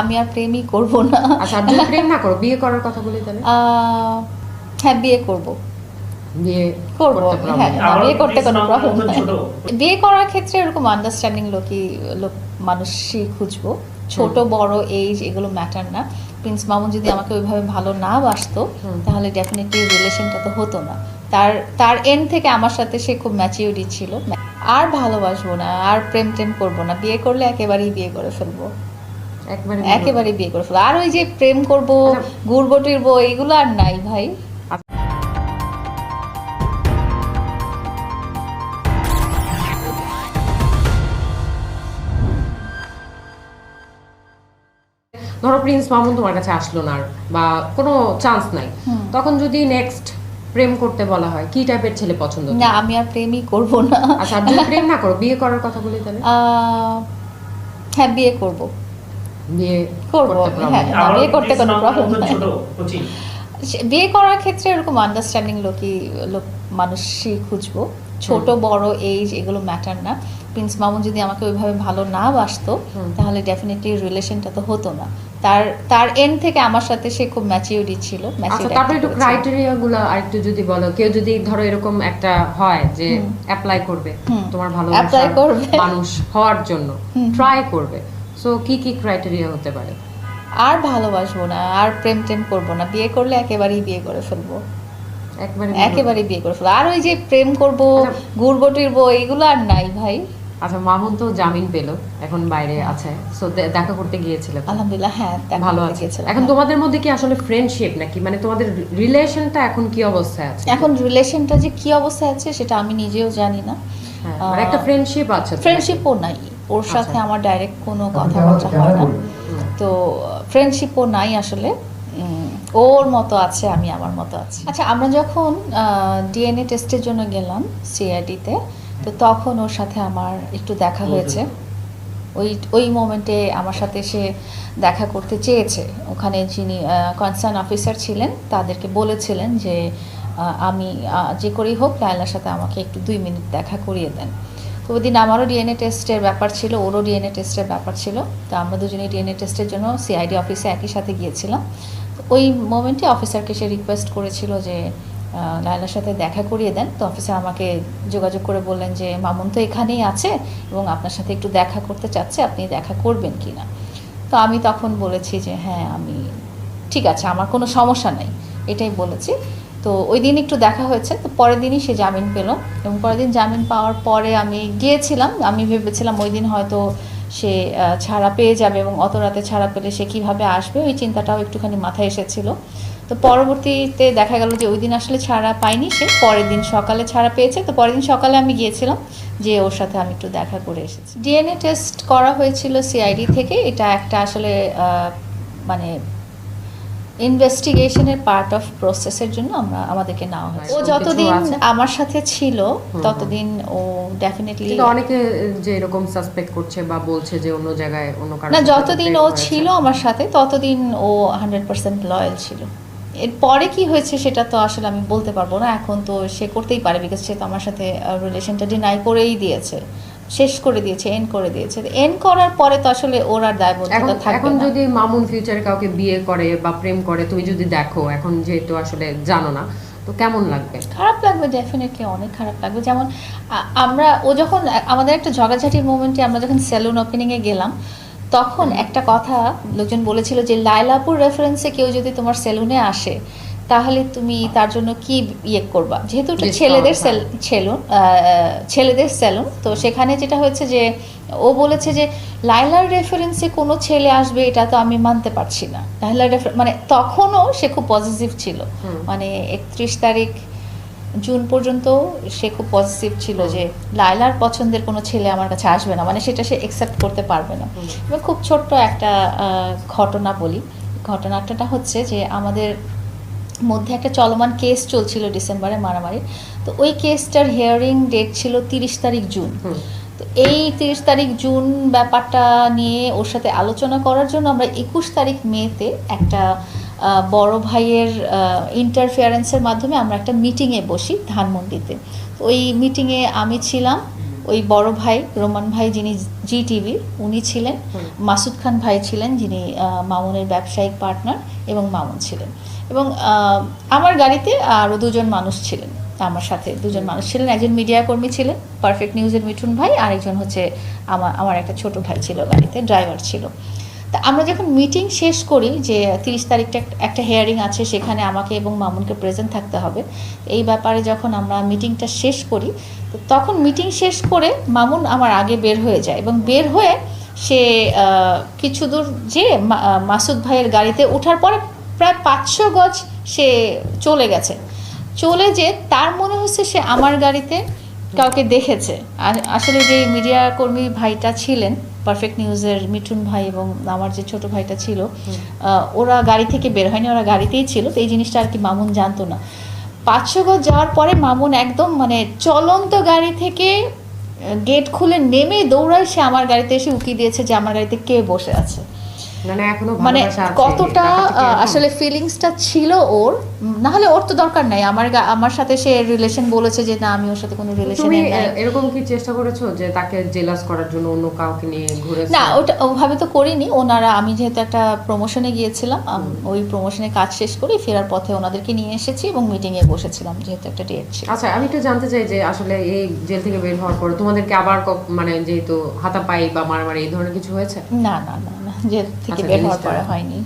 আমি আর প্রেমই করব না। আচ্ছা আর যদি প্রেম না করো বিয়ে করার কথা বলি তাহলে? হ্যাঁ বিয়ে করব। বিয়ে করব হ্যাঁ বিয়ে করতে কোনো প্রবলেম নাই। বিয়ে করার ক্ষেত্রে এরকম আন্ডারস্ট্যান্ডিং লোকই লোক মানুষই খুঁজবো। ছোট বড় এইজ এগুলো ম্যাটার না। প্রিন্স মামুন যদি আমাকে ওইভাবে ভালো না বাসতো তাহলে ডেফিনেটলি রিলেশনটা তো হতো না। তার তার এন্ড থেকে আমার সাথে সে খুব ম্যাচিউরিটি ছিল। আর ভালোবাসবো না আর প্রেম টেম করব না। বিয়ে করলে একেবারেই বিয়ে করে ফেলব। একবারে বিয়ে করে ফেলব। আর ওই যে প্রেম করব আচ্ছা। ঘুরবো টিরবো এগুলো আর নাই ভাই। ধরো প্রিন্স মামুন তোমার কাছে আসলো না আর, বা কোনো চান্স নাই। তখন যদি নেক্সট প্রেম করতে বলা হয় কি টাইপের ছেলে পছন্দ না আমি আর প্রেমই করব না। আচ্ছা যদি প্রেম না করো বিয়ে করার কথা বলি তাহলে? হ্যাঁ বিয়ে করব। বিয়ে করব, হ্যাঁ। বিয়ে করতে কোনো মতন নাই। বিয়ে করার ক্ষেত্রে এরকম আন্ডারস্ট্যান্ডিং লোকই লোক মানুষই খুঁজবো ছোট বড় এইজ এগুলো ম্যাটার না প্রিন্স মামুন যদি আমাকে ওইভাবে ভালো না বাসতো তাহলে ডেফিনেটলি রিলেশনটা তো হতো না তার তার এন্ড থেকে আমার সাথে সে খুব ম্যাচিউরিটি ছিল আচ্ছা তারপরে একটু একটা করেছিল। ক্রাইটেরিয়া গুলো আরেকটু যদি বলো কেউ যদি ধরো এরকম একটা হয় যে অ্যাপ্লাই করবে হুম। তোমার ভালো ভালোবাসার করবে। মানুষ হওয়ার জন্য ট্রাই করবে সো কি কি ক্রাইটেরিয়া হতে পারে? আর ভালোবাসবো না আর প্রেম টেম করব না বিয়ে করলে একেবারেই বিয়ে করে ফেলব। একবারে একেবারেই বিয়ে করে ফেলব। আর ওই যে প্রেম করব আচ্ছা। ঘুরবো টিরবো এগুলো আর নাই ভাই। আচ্ছা মামুন তো জামিন পেল এখন বাইরে আছে। সো দেখা করতে গিয়েছিল। আলহামদুলিল্লাহ হ্যাঁ ভালো আছে। এখন। তোমাদের মধ্যে কি আসলে ফ্রেন্ডশিপ নাকি? মানে তোমাদের রিলেশনটা এখন কি অবস্থায় আছে? এখন রিলেশনটা যে কি অবস্থায় আছে সেটা আমি নিজেও জানি না। হ্যাঁ, মানে একটা ফ্রেন্ডশিপ আছে ফ্রেন্ডশিপও নাই। ওর সাথে আচ্ছা। আমার ডাইরেক্ট কোনো কথাবার্তা হয় না। তো ফ্রেন্ডশিপও নাই আসলে। ওর মতো আছে আমি আমার মতো আছি। আচ্ছা আমরা যখন ডিএনএ টেস্টের জন্য গেলাম সিআইডিতে তো তখন ওর সাথে আমার একটু দেখা হয়েছে। ওই ওই মোমেন্টে আমার সাথে সে দেখা করতে চেয়েছে। ওখানে যিনি কনসার্ন অফিসার ছিলেন তাদেরকে বলেছিলেন যে আমি যে করেই হোক লায়লার সাথে আমাকে একটু দুই মিনিট দেখা করিয়ে দেন। তো ওই দিন আমারও ডিএনএ টেস্টের ব্যাপার ছিল, ওরও ডিএনএ টেস্টের ব্যাপার ছিল। তো আমরা দুজনেই ডিএনএ টেস্টের জন্য সিআইডি অফিসে একই সাথে গিয়েছিলাম। তো ওই মোমেন্টে অফিসারকে সে রিকোয়েস্ট করেছিল যে লায়লার সাথে দেখা করিয়ে দেন। তো অফিসার আমাকে যোগাযোগ করে বললেন যে, মামুন তো এখানেই আছে এবং আপনার সাথে একটু দেখা করতে চাচ্ছে, আপনি দেখা করবেন কি না তো আমি তখন বলেছি যে হ্যাঁ আমি, ঠিক আছে, আমার কোনো সমস্যা নেই। এটাই বলেছি। তো ওই দিন একটু দেখা হয়েছে, তো পরের দিনই সে জামিন পেল এবং পরের দিন জামিন পাওয়ার পরে আমি গিয়েছিলাম, আমি ভেবেছিলাম ওই দিন হয়তো সে ছাড়া পেয়ে যাবে এবং অত রাতে ছাড়া পেলে সে কীভাবে আসবে, ওই চিন্তাটাও একটুখানি মাথায় এসেছিল। তো পরবর্তীতে দেখা গেল যে ওই দিন আসলে ছাড়া পায়নি সে, পরের দিন সকালে ছাড়া পেয়েছে, তো পরের দিন সকালে আমি গিয়েছিলাম যে ওর সাথে আমি একটু দেখা করে এসেছি। ডিএনএ টেস্ট করা হয়েছিল সিআইডি থেকে, এটা একটা আসলে মানে ইনভেস্টিগেশনের পার্ট অফ প্রসেসের জন্য আমরা আমাদেরকে নেওয়া হয়েছে। ও যতদিন আমার সাথে ছিল ততদিন ও ডেফিনেটলি অনেকে যে এরকম সাসপেক্ট করছে বা বলছে যে অন্য জায়গায় অন্য কারও না যতদিন ও ছিল আমার সাথে ততদিন ও হান্ড্রেড পার্সেন্ট লয়াল ছিল। এরপরে কি হয়েছে সেটা তো আসলে আমি বলতে পারব না এখন তো সে করতেই পারে বিকজ সে তো আমার সাথে রিলেশনটা ডিনাই করেই দিয়েছে। শেষ করে দিয়েছে এন্ড করে দিয়েছে। এন্ড করার পরে তো আসলে ওর আর দায়বদ্ধতা থাকবে এখন যদি মামুন ফিউচারে কাউকে বিয়ে করে বা প্রেম করে তুমি যদি দেখো এখন যেহেতু আসলে জানো না তো কেমন লাগবে? খারাপ লাগবে ডেফিনেটলি অনেক খারাপ লাগবে। যেমন আমরা ও যখন আমাদের একটা ঝগাঝাটির মোমেন্টে আমরা যখন সেলুন ওপেনিংয়ে গেলাম তখন একটা কথা লোকজন বলেছিল যে লাইলাপুর রেফারেন্সে কেউ যদি তোমার সেলুনে আসে তাহলে তুমি তার জন্য কি ইয়ে করবা? যেহেতু ছেলেদের সেল হ্যাঁ। সেলুন ছেলেদের সেলুন তো সেখানে যেটা হয়েছে যে ও বলেছে যে লাইলার রেফারেন্সে কোনো ছেলে আসবে এটা তো আমি মানতে পারছি না। লাইলার মানে তখনও সে খুব পজিটিভ ছিল। মানে একত্রিশ তারিখ জুন পর্যন্ত সে খুব পজিটিভ ছিল যে লাইলার পছন্দের কোনো ছেলে আমার কাছে আসবে না। মানে সেটা সে একসেপ্ট করতে পারবে না। খুব ছোট্ট একটা ঘটনা বলি। ঘটনাটা হচ্ছে যে আমাদের মধ্যে একটা চলমান কেস চলছিল ডিসেম্বরে মারামারি। তো ওই কেসটার হিয়ারিং ডেট ছিল তিরিশ তারিখ জুন। তো এই তিরিশ তারিখ জুন ব্যাপারটা নিয়ে ওর সাথে আলোচনা করার জন্য আমরা একুশ তারিখ মেতে একটা বড় ভাইয়ের ইন্টারফিয়ারেন্সের মাধ্যমে আমরা একটা মিটিংয়ে বসি ধানমন্ডিতে। তো ওই মিটিংয়ে আমি ছিলাম ওই বড় ভাই রোমান ভাই যিনি জি টিভির উনি ছিলেন। মাসুদ খান ভাই ছিলেন যিনি মামুনের ব্যবসায়িক পার্টনার এবং মামুন ছিলেন। এবং আমার গাড়িতে আরও দুজন মানুষ ছিলেন আমার সাথে। দুজন মানুষ ছিলেন একজন মিডিয়া কর্মী ছিলেন পারফেক্ট নিউজের মিঠুন ভাই আরেকজন হচ্ছে আমার আমার একটা ছোট ভাই ছিল গাড়িতে ড্রাইভার ছিল। তা আমরা যখন মিটিং শেষ করি যে তিরিশ তারিখটা একটা- হেয়ারিং আছে সেখানে আমাকে এবং মামুনকে প্রেজেন্ট থাকতে হবে, এই ব্যাপারে যখন আমরা মিটিংটা শেষ করি, তো তখন মিটিং শেষ করে মামুন আমার আগে বের হয়ে যায় এবং বের হয়ে সে কিছু দূর যে মাসুদ ভাইয়ের গাড়িতে ওঠার পরে প্রায় পাঁচশো গজ সে চলে গেছে। চলে যে তার মনে হচ্ছে সে আমার গাড়িতে কাউকে দেখেছে। আর আসলে যে মিডিয়া কর্মী ভাইটা ছিলেন পারফেক্ট নিউজের মিঠুন ভাই এবং আমার যে ছোট ভাইটা ছিল ওরা গাড়ি থেকে বের হয়নি ওরা গাড়িতেই ছিল তো এই জিনিসটা আর কি মামুন জানতো না। পাঁচশো গজ যাওয়ার পরে মামুন একদম মানে চলন্ত গাড়ি থেকে গেট খুলে নেমে দৌড়ায় সে আমার গাড়িতে এসে উকি দিয়েছে যে আমার গাড়িতে কে বসে আছে। মানে কতটা? আসলে ফিলিংসটা ছিল ওর না হলে ওর তো দরকার নাই। আমার আমার সাথে সে রিলেশন বলেছে যে না আমি ওর সাথে কোনো রিলেশন নাই। এরকম কি চেষ্টা করেছ যে তাকে জেলাস করার জন্য অন্য কাউকে নিয়ে ঘুরেছো না ওটা ওভাবে তো করিনি। ওনারা আমি যেহেতু একটা প্রমোশনে গিয়েছিলাম ওই প্রমোশনে কাজ শেষ করে ফেরার পথে ওনাদেরকে নিয়ে এসেছি এবং মিটিং এ বসেছিলাম যেহেতু একটা ডেট ছিল। আচ্ছা আমি একটু জানতে চাই যে আসলে এই জেল থেকে বের হওয়ার পর তোমাদেরকে আবার মানে যেহেতু হাতা হাতাপাই বা মারামারি এই ধরনের কিছু হয়েছে? না না না না জেল থেকে আচ্ছা, বের হওয়ার পরে হয়নি?